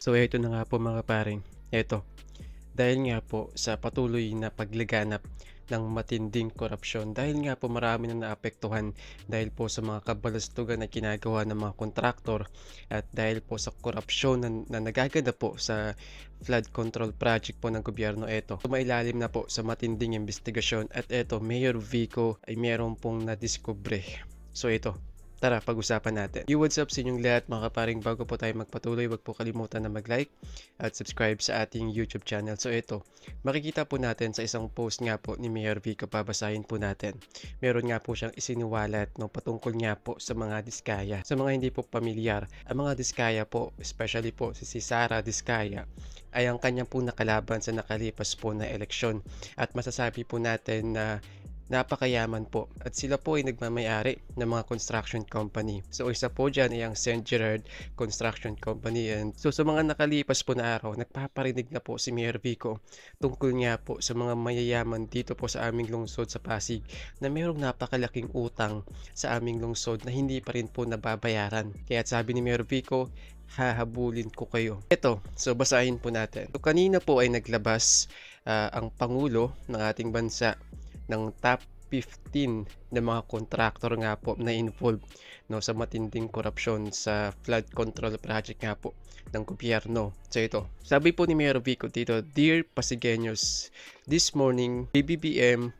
So ito na nga po mga paring. Ito. Dahil nga po sa patuloy na paglaganap ng matinding korupsyon dahil nga po marami na naapektuhan dahil po sa mga kabalastugan na ginagawa ng mga kontraktor at dahil po sa korupsyon na, na nagaganap po sa flood control project po ng gobyerno ito. Tumailalim na po sa matinding investigasyon at ito Mayor Vico ay meron pong nadiskubre. So ito, Tara, pag-usapan natin. You what's up sa inyong lahat mga kaparing bago po tayo magpatuloy, wag po kalimutan na mag-like at subscribe sa ating YouTube channel. So ito, makikita po natin sa isang post nga po ni Mayor Vico, pabasahin po natin. Meron nga po siyang isiniwalat no, patungkol nga po sa mga diskaya. Sa mga hindi po pamilyar, ang mga diskaya po, especially po si, si Sara Diskaya, ay ang kanyang po nakalaban sa nakalipas po na eleksyon. At masasabi po natin na napakayaman po at sila po ay nagmamayari ng mga construction company. So isa po dyan ay ang St. Gerard Construction Company and so sa mga nakalipas po na araw, nagpaparinig na po si Mayor Vico tungkol nga po sa mga mayayaman dito po sa aming lungsod sa Pasig na mayroong napakalaking utang sa aming lungsod na hindi pa rin po nababayaran. Kaya sabi ni Mayor Vico, hahabulin ko kayo. Ito, so basahin po natin. So kanina po ay naglabas uh, ang Pangulo ng ating bansa ng top 15 na mga kontraktor nga po na involved no sa matinding korupsyon sa flood control project nga po ng gobyerno. So ito, sabi po ni Mayor Vico dito, Dear Pasigueños, this morning BBBM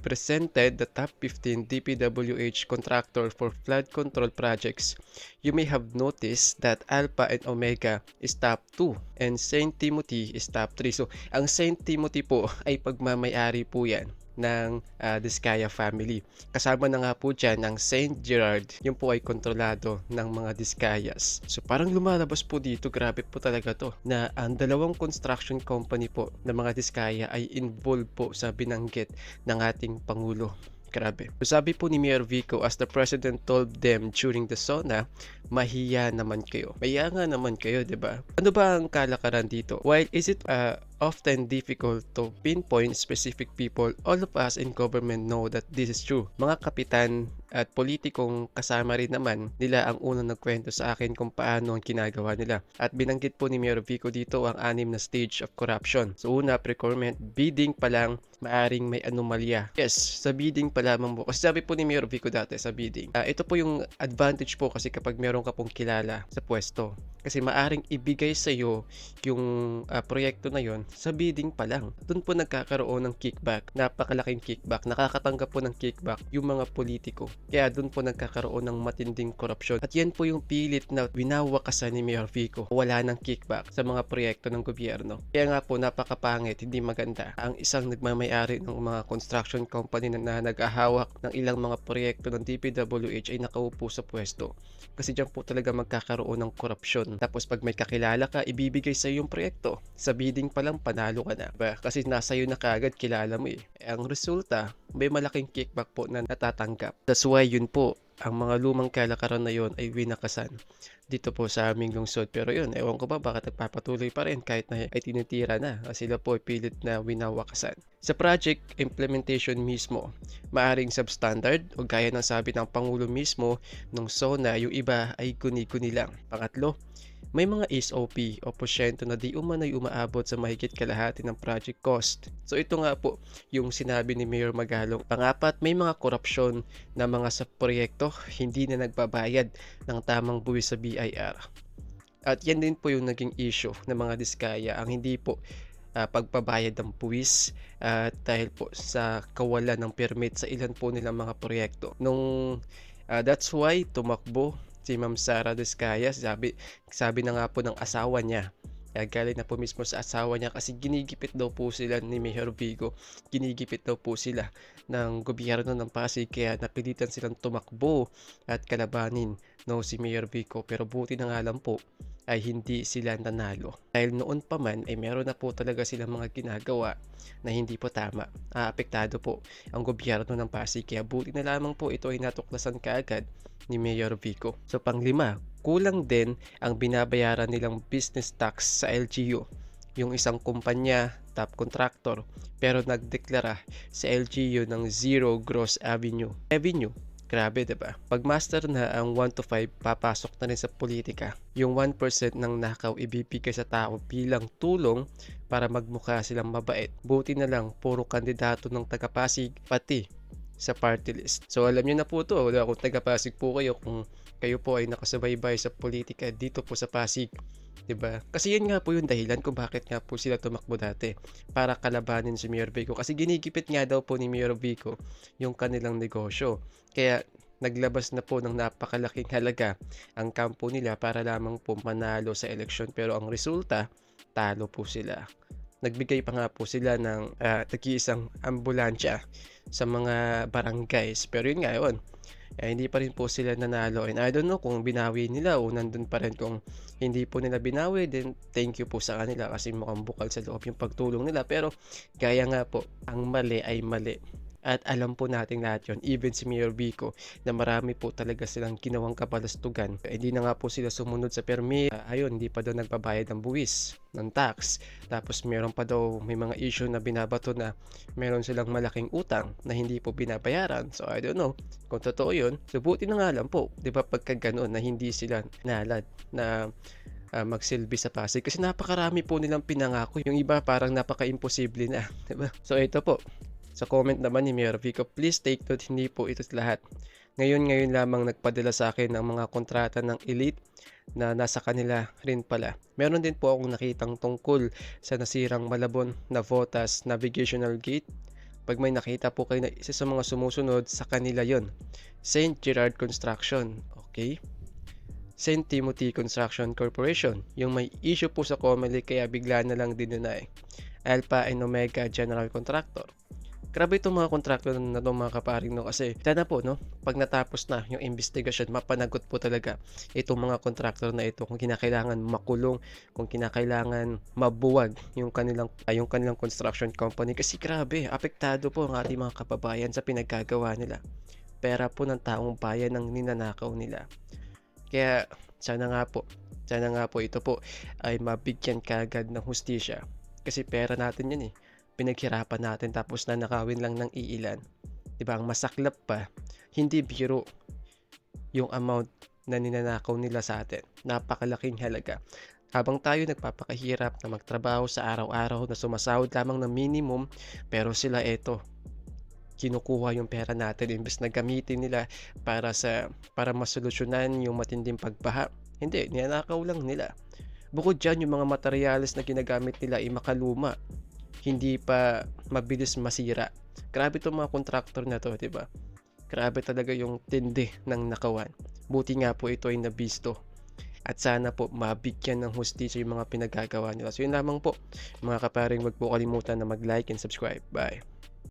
presented the top 15 DPWH contractor for flood control projects. You may have noticed that Alpha and Omega is top 2 and St. Timothy is top 3. So, ang St. Timothy po ay pagmamayari po yan ng uh, Diskaya family. Kasama na nga po dyan ang St. Gerard, yung po ay kontrolado ng mga Diskayas. So parang lumalabas po dito, grabe po talaga to, na ang dalawang construction company po ng mga Diskaya ay involved po sa binanggit ng ating Pangulo. Grabe. Sabi po ni Mayor Vico, as the President told them during the SONA, mahiya naman kayo. Mahiya nga naman kayo, di ba? Ano ba ang kalakaran dito? While is it uh, often difficult to pinpoint specific people, all of us in government know that this is true. Mga kapitan at politikong kasama rin naman nila ang unang nagkwento sa akin kung paano ang ginagawa nila. At binanggit po ni Mayor Vico dito ang anim na stage of corruption. So una, procurement, bidding pa lang, maaring may anomalya. Yes, sa bidding pa lamang po. Kasi sabi po ni Mayor Vico dati sa bidding, uh, ito po yung advantage po kasi kapag meron ka pong kilala sa pwesto. Kasi maaring ibigay sa iyo yung uh, proyekto na yon sa bidding pa lang. Doon po nagkakaroon ng kickback. Napakalaking kickback. Nakakatanggap po ng kickback yung mga politiko. Kaya doon po nagkakaroon ng matinding korupsyon. At yan po yung pilit na winawakasan ni Mayor Vico. Wala ng kickback sa mga proyekto ng gobyerno. Kaya nga po napakapangit, hindi maganda. Ang isang nagmamayari ng mga construction company na, na nag-ahawak ng ilang mga proyekto ng DPWH ay nakaupo sa pwesto. Kasi dyan po talaga magkakaroon ng korupsyon tapos pag may kakilala ka, ibibigay sa yung proyekto. Sa bidding pa lang, panalo ka na. Ba? Kasi nasa iyo na kagad, kilala mo eh. Ang resulta, may malaking kickback po na natatanggap. That's why yun po, ang mga lumang kalakaran na yon ay winakasan dito po sa aming lungsod. Pero yun, ewan ko ba bakit nagpapatuloy pa rin kahit na ay tinitira na. Sila po ay pilit na winawakasan. Sa project implementation mismo, maaring substandard o gaya ng sabi ng Pangulo mismo nung SONA, yung iba ay guni-guni lang. Pangatlo, may mga SOP o posyento na di umano'y umaabot sa mahigit kalahati ng project cost. So ito nga po yung sinabi ni Mayor Magalong. Pangapat, may mga korupsyon na mga sa proyekto hindi na nagbabayad ng tamang buwis sa BIR. At yan din po yung naging issue ng mga diskaya. Ang hindi po uh, pagpabayad ng buwis at uh, dahil po sa kawalan ng permit sa ilan po nilang mga proyekto. Nung uh, that's why tumakbo si Ma'am Sara Descaya, sabi, sabi na nga po ng asawa niya. Kaya galing na po mismo sa asawa niya kasi ginigipit daw po sila ni Mayor Vigo. Ginigipit daw po sila ng gobyerno ng Pasig kaya napilitan silang tumakbo at kalabanin no, si Mayor Vigo. Pero buti na nga lang po ay hindi sila nanalo. Dahil noon pa man ay meron na po talaga silang mga ginagawa na hindi po tama. Aapektado po ang gobyerno ng Pasig kaya buti na lamang po ito ay natuklasan kaagad ni Mayor Vico. So panglima, kulang din ang binabayaran nilang business tax sa LGU. Yung isang kumpanya, top contractor, pero nagdeklara sa LGU ng zero gross avenue. Revenue Grabe, 'di ba? Pag master na ang 1 to 5, papasok na rin sa politika. Yung 1% ng nakaw ibibigay sa tao bilang tulong para magmukha silang mabait. Buti na lang, puro kandidato ng taga-Pasig, pati sa party list. So alam niyo na po to, wala kung taga-Pasig po kayo kung kayo po ay nakasubaybay sa politika dito po sa Pasig. 'di ba? Kasi yun nga po yung dahilan kung bakit nga po sila tumakbo dati para kalabanin si Mayor Vico kasi ginigipit nga daw po ni Mayor Vico yung kanilang negosyo. Kaya naglabas na po ng napakalaking halaga ang kampo nila para lamang po manalo sa eleksyon pero ang resulta talo po sila. Nagbigay pa nga po sila ng uh, nag-iisang ambulansya sa mga barangays pero yun nga yun eh, hindi pa rin po sila nanalo. And I don't know kung binawi nila o nandun pa rin kung hindi po nila binawi then thank you po sa kanila kasi mukhang bukal sa loob yung pagtulong nila. Pero gaya nga po ang mali ay mali at alam po natin lahat yon even si Mayor Vico na marami po talaga silang ginawang kabalastugan. Hindi na nga po sila sumunod sa permit. Uh, ayun, hindi pa daw nagbabayad ng buwis, ng tax. Tapos meron pa daw may mga issue na binabato na meron silang malaking utang na hindi po binabayaran. So I don't know kung totoo yun. So buti na nga lang po, di ba pagka ganun na hindi sila nalad na uh, magsilbi sa Pasig kasi napakarami po nilang pinangako. Yung iba parang napaka-imposible na, 'di ba? So ito po, sa comment naman ni Mayor Vico, please take note, hindi po ito lahat. Ngayon, ngayon lamang nagpadala sa akin ng mga kontrata ng elite na nasa kanila rin pala. Meron din po akong nakitang tungkol sa nasirang Malabon na Votas Navigational Gate. Pag may nakita po kayo na isa sa mga sumusunod, sa kanila yon St. Gerard Construction. Okay? St. Timothy Construction Corporation. Yung may issue po sa Comelec kaya bigla na lang dinunay. Alpha and Omega General Contractor. Grabe itong mga kontrakto na itong mga kaparing no? Kasi sana po no? Pag natapos na yung investigation mapanagot po talaga itong mga kontraktor na ito kung kinakailangan makulong kung kinakailangan mabuwag yung kanilang ay, yung kanilang construction company. Kasi grabe apektado po ang ating mga kababayan sa pinaggagawa nila. Pera po ng taong bayan ang ninanakaw nila. Kaya sana nga po sana nga po ito po ay mabigyan kagad ng hustisya. Kasi pera natin yan eh pinaghirapan natin tapos na nakawin lang ng iilan. 'Di ba? Ang masaklap pa, hindi biro yung amount na ninanakaw nila sa atin. Napakalaking halaga. Habang tayo nagpapakahirap na magtrabaho sa araw-araw na sumasahod lamang ng minimum, pero sila eto, kinukuha yung pera natin imbes na gamitin nila para sa para masolusyonan yung matinding pagbaha. Hindi, ninanakaw lang nila. Bukod dyan, yung mga materyales na ginagamit nila ay makaluma hindi pa mabilis masira. Grabe itong mga contractor na to, 'di ba? Grabe talaga yung tindi ng nakawan. Buti nga po ito ay nabisto. At sana po mabigyan ng hustisya yung mga pinagagawa nila. So yun lamang po mga kaparing wag po kalimutan na mag-like and subscribe. Bye!